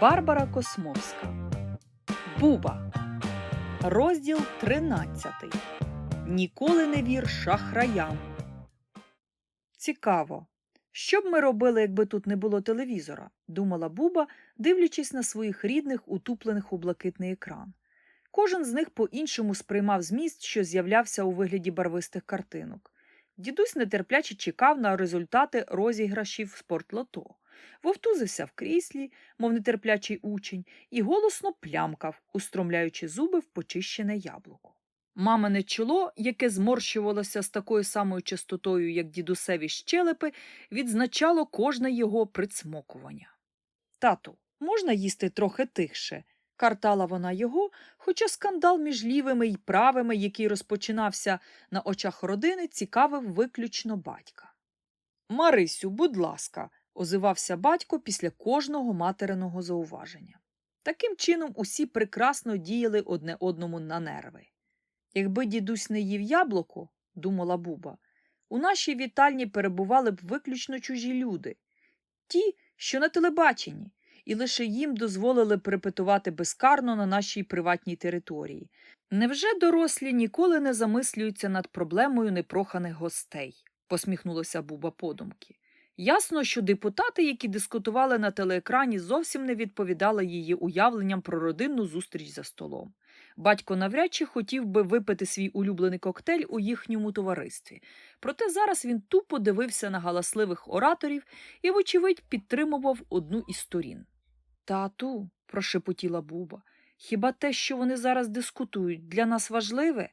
Барбара Космовська. Буба. Розділ 13. Ніколи не вір шахраям. Цікаво. Що б ми робили, якби тут не було телевізора? думала Буба, дивлячись на своїх рідних, утуплених у блакитний екран. Кожен з них по-іншому сприймав зміст, що з'являвся у вигляді барвистих картинок. Дідусь нетерпляче чекав на результати розіграшів спортлото. Вовтузився в кріслі, мов нетерплячий учень, і голосно плямкав, устромляючи зуби в почищене яблуко. Мамине чоло, яке зморщувалося з такою самою частотою, як дідусеві щелепи, відзначало кожне його прицмокування. Тату, можна їсти трохи тихше? картала вона його, хоча скандал між лівими й правими, який розпочинався на очах родини, цікавив виключно батька. Марисю, будь ласка, озивався батько після кожного материного зауваження. Таким чином усі прекрасно діяли одне одному на нерви. Якби дідусь не їв яблуко, думала Буба, у нашій вітальні перебували б виключно чужі люди, ті, що на телебаченні, і лише їм дозволили перепетувати безкарно на нашій приватній території. Невже дорослі ніколи не замислюються над проблемою непроханих гостей? посміхнулася Буба подумки. Ясно, що депутати, які дискутували на телеекрані, зовсім не відповідали її уявленням про родинну зустріч за столом. Батько навряд чи хотів би випити свій улюблений коктейль у їхньому товаристві. Проте зараз він тупо дивився на галасливих ораторів і, вочевидь, підтримував одну із сторін. Тату, прошепотіла Буба, хіба те, що вони зараз дискутують, для нас важливе?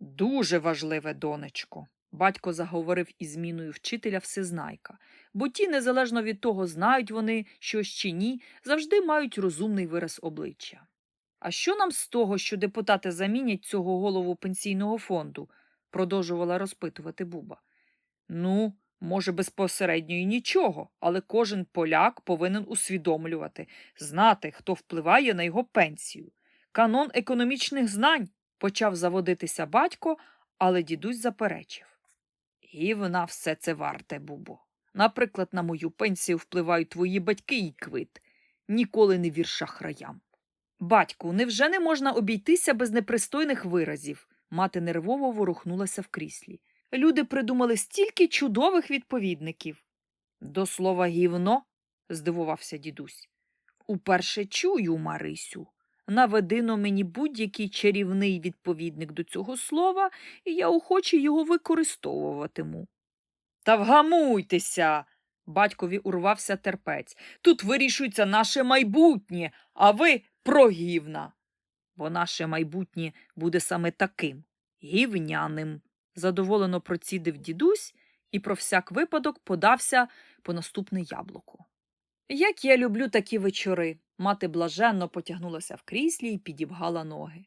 Дуже важливе, донечко. Батько заговорив із зміною вчителя всезнайка, бо ті, незалежно від того, знають вони щось чи ні, завжди мають розумний вираз обличчя. А що нам з того, що депутати замінять цього голову пенсійного фонду? продовжувала розпитувати Буба. Ну, може, безпосередньо і нічого, але кожен поляк повинен усвідомлювати, знати, хто впливає на його пенсію. Канон економічних знань почав заводитися батько, але дідусь заперечив. І вона все це варте, Бубо. Наприклад, на мою пенсію впливають твої батьки і квит. Ніколи не вір шахраям. Батьку, невже не можна обійтися без непристойних виразів? Мати нервово ворухнулася в кріслі. Люди придумали стільки чудових відповідників. До слова гівно, здивувався дідусь. Уперше чую, Марисю. Наведино мені будь-який чарівний відповідник до цього слова, і я охоче його використовуватиму. Та вгамуйтеся. Батькові урвався терпець. Тут вирішується наше майбутнє, а ви прогівна. Бо наше майбутнє буде саме таким гівняним, задоволено процідив дідусь і про всяк випадок подався по наступне яблуко. Як я люблю такі вечори. Мати блаженно потягнулася в кріслі і підібгала ноги.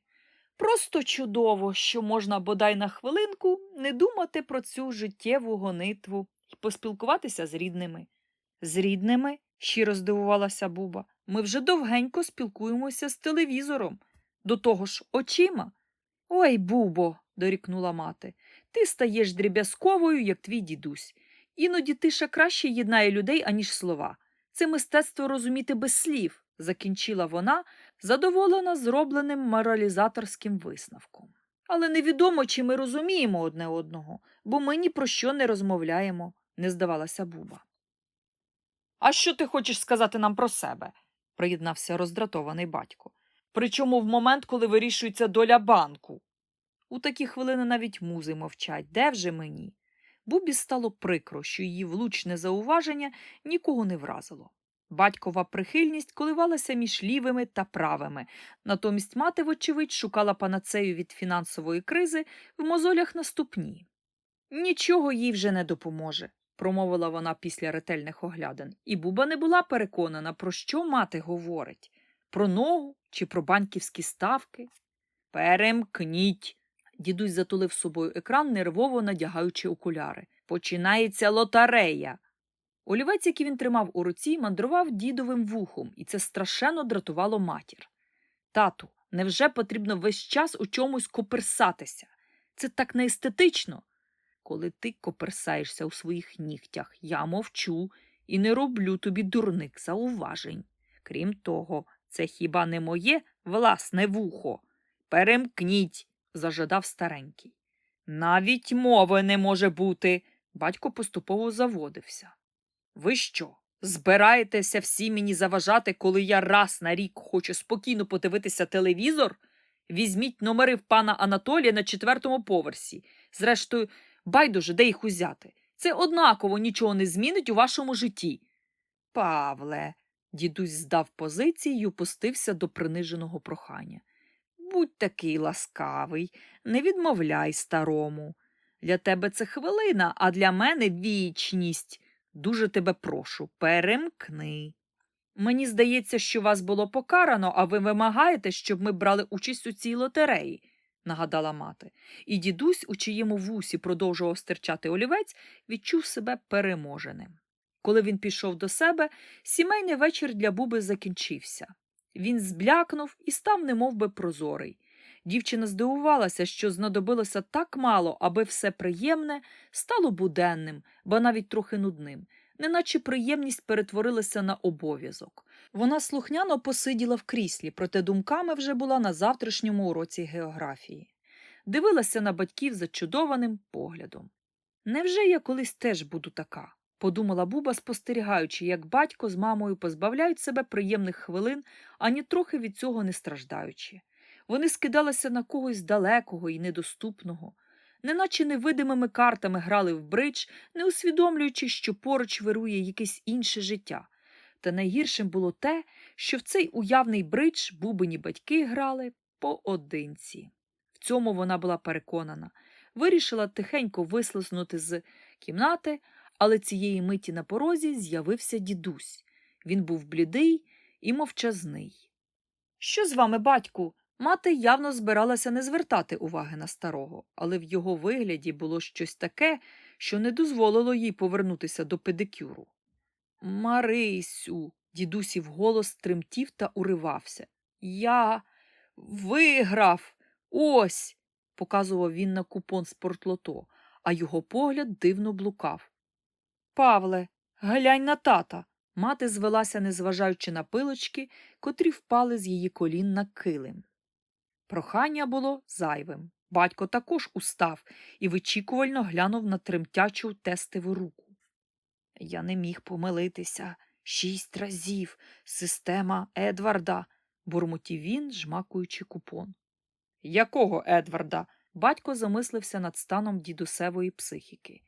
Просто чудово, що можна бодай на хвилинку не думати про цю життєву гонитву і поспілкуватися з рідними. З рідними? щиро здивувалася Буба. Ми вже довгенько спілкуємося з телевізором, до того ж очима. Ой, Бубо, дорікнула мати, ти стаєш дріб'язковою, як твій дідусь. Іноді тиша краще єднає людей, аніж слова. Це мистецтво розуміти без слів, закінчила вона, задоволена зробленим моралізаторським висновком. Але невідомо, чи ми розуміємо одне одного, бо ми ні про що не розмовляємо, не здавалася Буба. А що ти хочеш сказати нам про себе? приєднався роздратований батько. Причому в момент, коли вирішується доля банку. У такі хвилини навіть музи мовчать. Де вже мені? Бубі стало прикро, що її влучне зауваження нікого не вразило. Батькова прихильність коливалася між лівими та правими, натомість мати, вочевидь, шукала панацею від фінансової кризи в мозолях на ступні. Нічого їй вже не допоможе, промовила вона після ретельних оглядин, і Буба не була переконана, про що мати говорить про ногу чи про банківські ставки. Перемкніть. Дідусь затулив собою екран, нервово надягаючи окуляри. Починається лотарея. Олівець, який він тримав у руці, мандрував дідовим вухом, і це страшенно дратувало матір. Тату, невже потрібно весь час у чомусь коперсатися? Це так неестетично. Коли ти коперсаєшся у своїх нігтях, я мовчу і не роблю тобі дурних зауважень. Крім того, це хіба не моє власне вухо? Перемкніть, зажадав старенький. Навіть мови не може бути. Батько поступово заводився. Ви що, збираєтеся всі мені заважати, коли я раз на рік хочу спокійно подивитися телевізор? Візьміть номери в пана Анатолія на четвертому поверсі. Зрештою, байдуже, де їх узяти. Це однаково нічого не змінить у вашому житті. Павле, дідусь здав позиції й опустився до приниженого прохання. Будь такий ласкавий, не відмовляй старому. Для тебе це хвилина, а для мене вічність. Дуже тебе прошу, перемкни. Мені здається, що вас було покарано, а ви вимагаєте, щоб ми брали участь у цій лотереї, нагадала мати. І дідусь, у чиєму вусі продовжував стирчати олівець, відчув себе переможеним. Коли він пішов до себе, сімейний вечір для Буби закінчився. Він зблякнув і став немов би прозорий. Дівчина здивувалася, що знадобилося так мало, аби все приємне стало буденним, ба навіть трохи нудним, неначе приємність перетворилася на обов'язок. Вона слухняно посиділа в кріслі, проте думками вже була на завтрашньому уроці географії. Дивилася на батьків зачудованим поглядом. Невже я колись теж буду така? Подумала Буба, спостерігаючи, як батько з мамою позбавляють себе приємних хвилин, ані трохи від цього не страждаючи. Вони скидалися на когось далекого і недоступного, неначе невидимими картами грали в бридж, не усвідомлюючи, що поруч вирує якесь інше життя. Та найгіршим було те, що в цей уявний бридж бубині батьки грали поодинці. В цьому вона була переконана, вирішила тихенько вислизнути з кімнати, але цієї миті на порозі з'явився дідусь. Він був блідий і мовчазний. Що з вами, батьку? Мати явно збиралася не звертати уваги на старого, але в його вигляді було щось таке, що не дозволило їй повернутися до педикюру. Марисю, дідусів голос тремтів та уривався. Я виграв. Ось. показував він на купон спортлото, а його погляд дивно блукав. Павле, глянь на тата. Мати звелася, незважаючи на пилочки, котрі впали з її колін на килим. Прохання було зайвим. Батько також устав і вичікувально глянув на тремтячу тестиву руку. Я не міг помилитися. Шість разів. Система Едварда, бурмотів він, жмакуючи купон. Якого Едварда? Батько замислився над станом дідусевої психіки.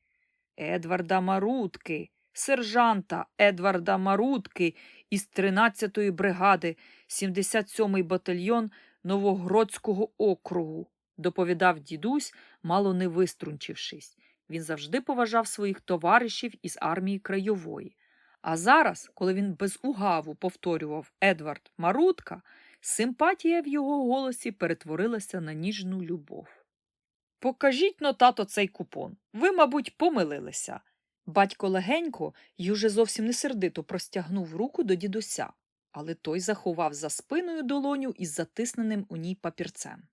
Едварда Марутки, сержанта Едварда Марутки із 13-ї бригади, 77-й батальйон Новогродського округу, доповідав дідусь, мало не виструнчившись. Він завжди поважав своїх товаришів із армії краєвої. А зараз, коли він без угаву повторював Едвард Марутка, симпатія в його голосі перетворилася на ніжну любов. Покажіть но, тато, цей купон. Ви, мабуть, помилилися. Батько легенько й уже зовсім не сердито простягнув руку до дідуся, але той заховав за спиною долоню із затисненим у ній папірцем.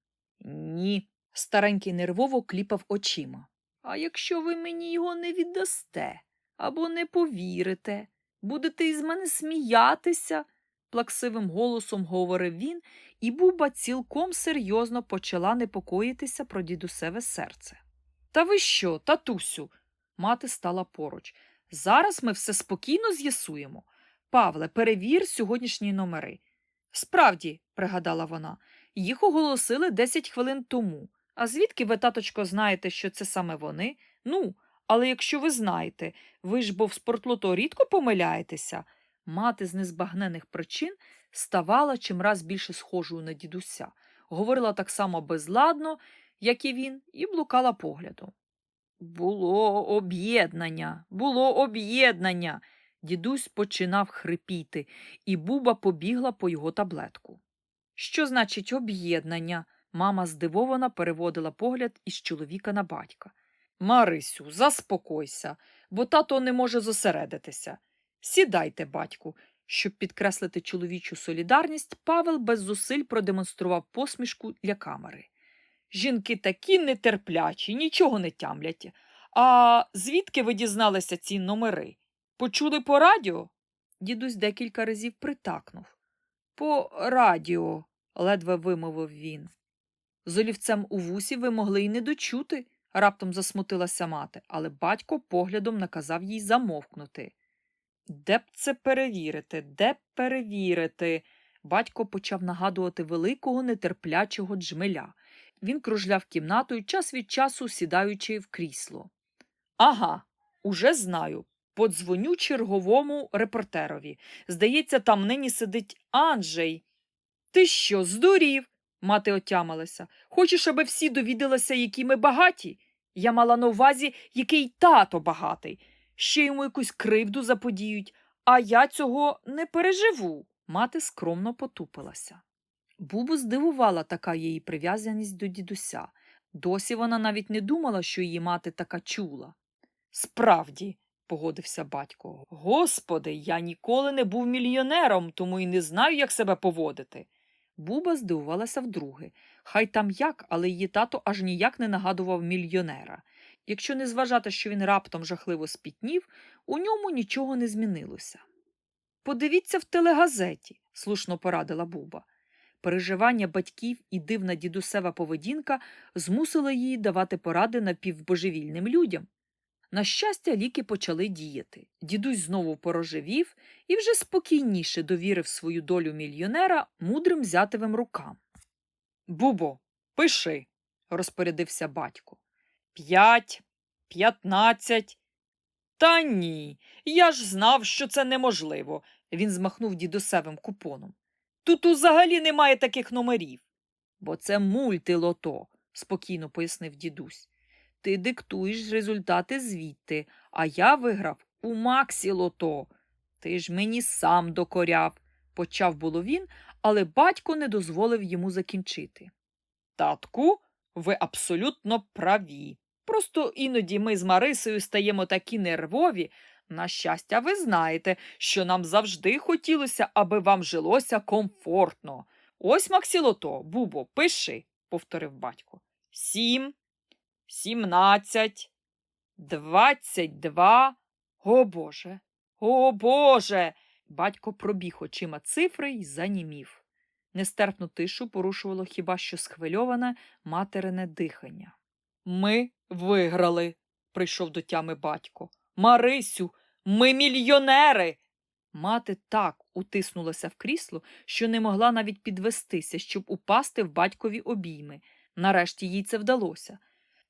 Ні, старенький нервово кліпав очима. А якщо ви мені його не віддасте або не повірите, будете із мене сміятися, плаксивим голосом говорив він, і Буба цілком серйозно почала непокоїтися про дідусеве серце. Та ви що, татусю? Мати стала поруч. Зараз ми все спокійно з'ясуємо. Павле, перевір сьогоднішні номери. Справді, пригадала вона, їх оголосили 10 хвилин тому. А звідки ви, таточко, знаєте, що це саме вони? Ну, але якщо ви знаєте, ви ж бо в спортлото рідко помиляєтеся. Мати з незбагнених причин ставала чимраз більше схожою на дідуся, говорила так само безладно, як і він, і блукала поглядом. Було об'єднання, було об'єднання. Дідусь починав хрипіти, і Буба побігла по його таблетку. Що значить об'єднання? Мама здивовано переводила погляд із чоловіка на батька. Марисю, заспокойся, бо тато не може зосередитися. Сідайте, батьку. Щоб підкреслити чоловічу солідарність, Павел без зусиль продемонстрував посмішку для камери. Жінки такі нетерплячі, нічого не тямлять. А звідки ви дізналися ці номери? Почули по радіо? Дідусь декілька разів притакнув. По радіо, ледве вимовив він. З олівцем у вусі ви могли й не дочути, раптом засмутилася мати, але батько поглядом наказав їй замовкнути. Де б це перевірити, де б перевірити? Батько почав нагадувати великого нетерплячого джмеля. Він кружляв кімнатою, час від часу сідаючи в крісло. Ага, уже знаю. Подзвоню черговому репортерові. Здається, там нині сидить Анджей. Ти що, здурів? Мати отямилася. Хочеш, аби всі довідалися, які ми багаті? Я мала на увазі, який тато багатий. Ще йому якусь кривду заподіють, а я цього не переживу. Мати скромно потупилася. Бубу здивувала така її прив'язаність до дідуся. Досі вона навіть не думала, що її мати така чула. Справді, погодився батько. Господи, я ніколи не був мільйонером, тому і не знаю, як себе поводити. Буба здивувалася вдруге. Хай там як, але її тато аж ніяк не нагадував мільйонера. Якщо не зважати, що він раптом жахливо спітнів, у ньому нічого не змінилося. Подивіться в телегазеті, слушно порадила Буба. Переживання батьків і дивна дідусева поведінка змусили її давати поради напівбожевільним людям. На щастя, ліки почали діяти. Дідусь знову порожевів і вже спокійніше довірив свою долю мільйонера мудрим зятевим рукам. Бубо, пиши, розпорядився батько. П'ять, п'ятнадцять. Та ні, я ж знав, що це неможливо. Він змахнув дідусевим купоном. Тут взагалі немає таких номерів. Бо це мультилото, спокійно пояснив дідусь. Ти диктуєш результати звідти, а я виграв у Максі лото. Ти ж мені сам докоряв, почав було він, але батько не дозволив йому закінчити. Татку, ви абсолютно праві. Просто іноді ми з Марисою стаємо такі нервові. На щастя, ви знаєте, що нам завжди хотілося, аби вам жилося комфортно. Ось Максілото, Бубо, пиши, повторив батько. Сім, сімнадцять, двадцять два. О Боже, о Боже. Батько пробіг очима цифри й занімів. Нестерпну тишу порушувало хіба що схвильоване материне дихання. Ми виграли, прийшов до тями батько. Марисю, ми мільйонери. Мати так утиснулася в крісло, що не могла навіть підвестися, щоб упасти в батькові обійми. Нарешті їй це вдалося.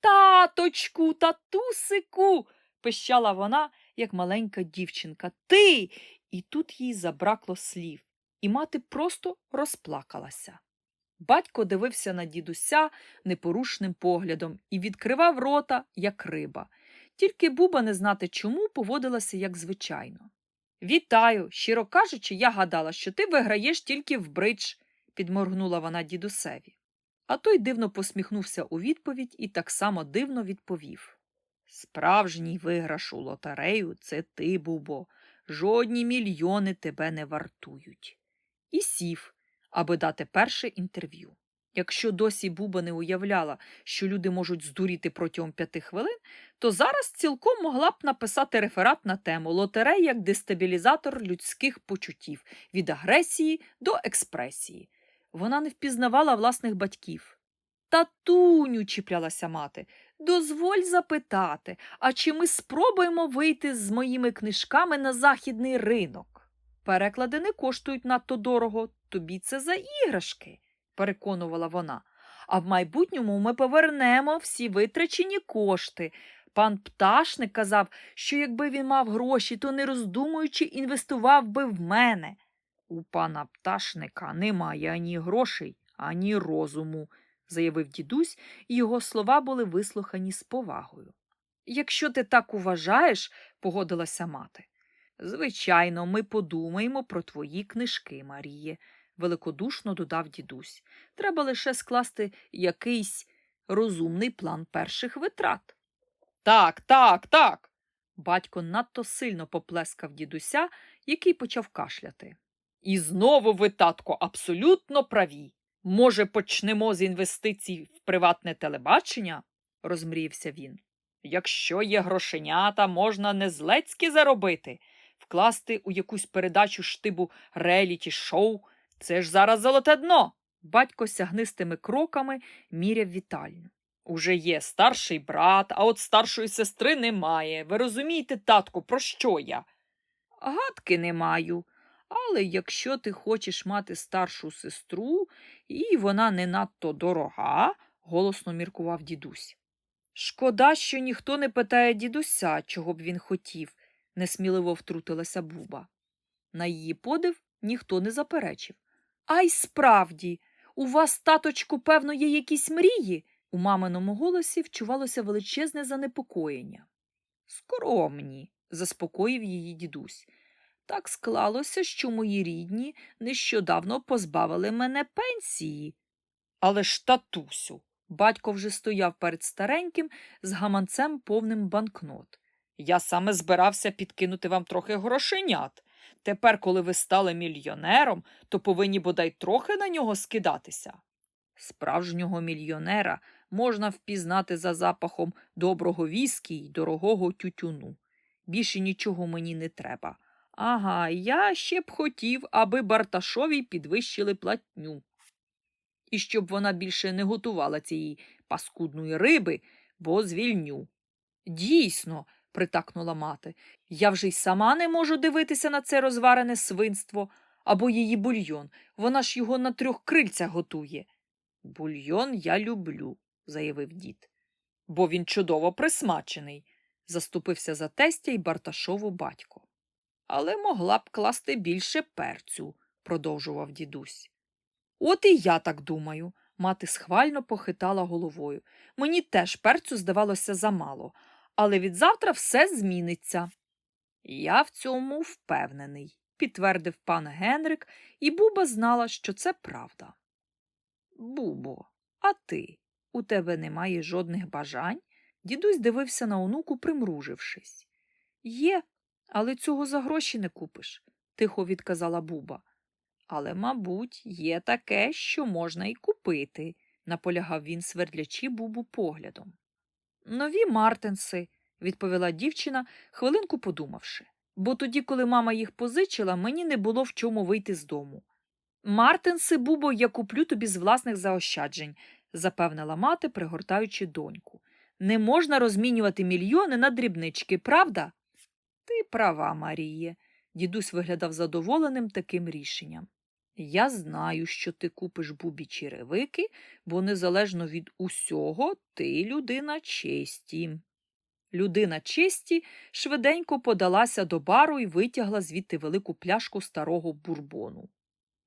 Таточку, татусику. пищала вона, як маленька дівчинка. Ти. І тут їй забракло слів, і мати просто розплакалася. Батько дивився на дідуся непорушним поглядом і відкривав рота, як риба. Тільки Буба, не знати чому, поводилася як звичайно. Вітаю, щиро кажучи, я гадала, що ти виграєш тільки в бридж, підморгнула вона дідусеві. А той дивно посміхнувся у відповідь і так само дивно відповів. Справжній виграш у лотерею це ти, Бубо. Жодні мільйони тебе не вартують. І сів, аби дати перше інтерв'ю. Якщо досі Буба не уявляла, що люди можуть здуріти протягом п'яти хвилин, то зараз цілком могла б написати реферат на тему лотерей як дестабілізатор людських почуттів від агресії до експресії. Вона не впізнавала власних батьків. Татуню, чіплялася мати, дозволь запитати, а чи ми спробуємо вийти з моїми книжками на західний ринок? Переклади не коштують надто дорого, тобі це за іграшки, переконувала вона. А в майбутньому ми повернемо всі витрачені кошти. Пан пташник казав, що якби він мав гроші, то не роздумуючи, інвестував би в мене. У пана пташника немає ані грошей, ані розуму, заявив дідусь, і його слова були вислухані з повагою. Якщо ти так уважаєш, погодилася мати. Звичайно, ми подумаємо про твої книжки, Маріє, великодушно додав дідусь. Треба лише скласти якийсь розумний план перших витрат. Так, так, так. Батько надто сильно поплескав дідуся, який почав кашляти. І знову ви, татко, абсолютно праві. Може, почнемо з інвестицій в приватне телебачення? розмріявся він. Якщо є грошенята, можна не злецьки заробити, вкласти у якусь передачу штибу реаліті шоу, Це ж зараз золоте дно. Батько сягнистими кроками міряв вітальню. Уже є старший брат, а от старшої сестри немає. Ви розумієте, татку, про що я? Гадки не маю. Але якщо ти хочеш мати старшу сестру, і вона не надто дорога, голосно міркував дідусь. Шкода, що ніхто не питає дідуся, чого б він хотів, несміливо втрутилася Буба. На її подив ніхто не заперечив. А й справді, у вас, таточку, певно, є якісь мрії? У маминому голосі вчувалося величезне занепокоєння. Скромні, заспокоїв її дідусь. Так склалося, що мої рідні нещодавно позбавили мене пенсії. Але ж, татусю, батько вже стояв перед стареньким з гаманцем повним банкнот. Я саме збирався підкинути вам трохи грошенят. Тепер, коли ви стали мільйонером, то повинні бодай трохи на нього скидатися. Справжнього мільйонера можна впізнати за запахом доброго віскі й дорогого тютюну. Більше нічого мені не треба. Ага, я ще б хотів, аби Барташовій підвищили платню. І щоб вона більше не готувала цієї паскудної риби, бо звільню. Дійсно, притакнула мати, я вже й сама не можу дивитися на це розварене свинство або її бульйон. Вона ж його на трьох крильцях готує. Бульйон я люблю, заявив дід. Бо він чудово присмачений, заступився за тестя й Барташову батько. Але могла б класти більше перцю, продовжував дідусь. От і я так думаю. Мати схвально похитала головою. Мені теж перцю здавалося замало, але від завтра все зміниться. Я в цьому впевнений, підтвердив пан Генрик, і Буба знала, що це правда. Бубо, а ти? У тебе немає жодних бажань? Дідусь дивився на онуку, примружившись. Є, але цього за гроші не купиш, тихо відказала Буба. Але, мабуть, є таке, що можна й купити, наполягав він, свердлячи Бубу поглядом. Нові Мартенси, відповіла дівчина, хвилинку подумавши, бо тоді, коли мама їх позичила, мені не було в чому вийти з дому. Мартенси, Бубо, я куплю тобі з власних заощаджень, запевнила мати, пригортаючи доньку. Не можна розмінювати мільйони на дрібнички, правда? Ти права, Маріє. Дідусь виглядав задоволеним таким рішенням. Я знаю, що ти купиш бубі черевики, бо незалежно від усього ти людина честі. Людина честі швиденько подалася до бару і витягла звідти велику пляшку старого бурбону.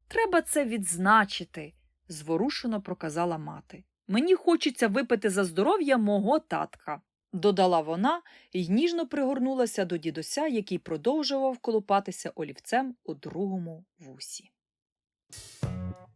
Треба це відзначити, зворушено проказала мати. Мені хочеться випити за здоров'я мого татка, додала вона і ніжно пригорнулася до дідуся, який продовжував колупатися олівцем у другому вусі. あ!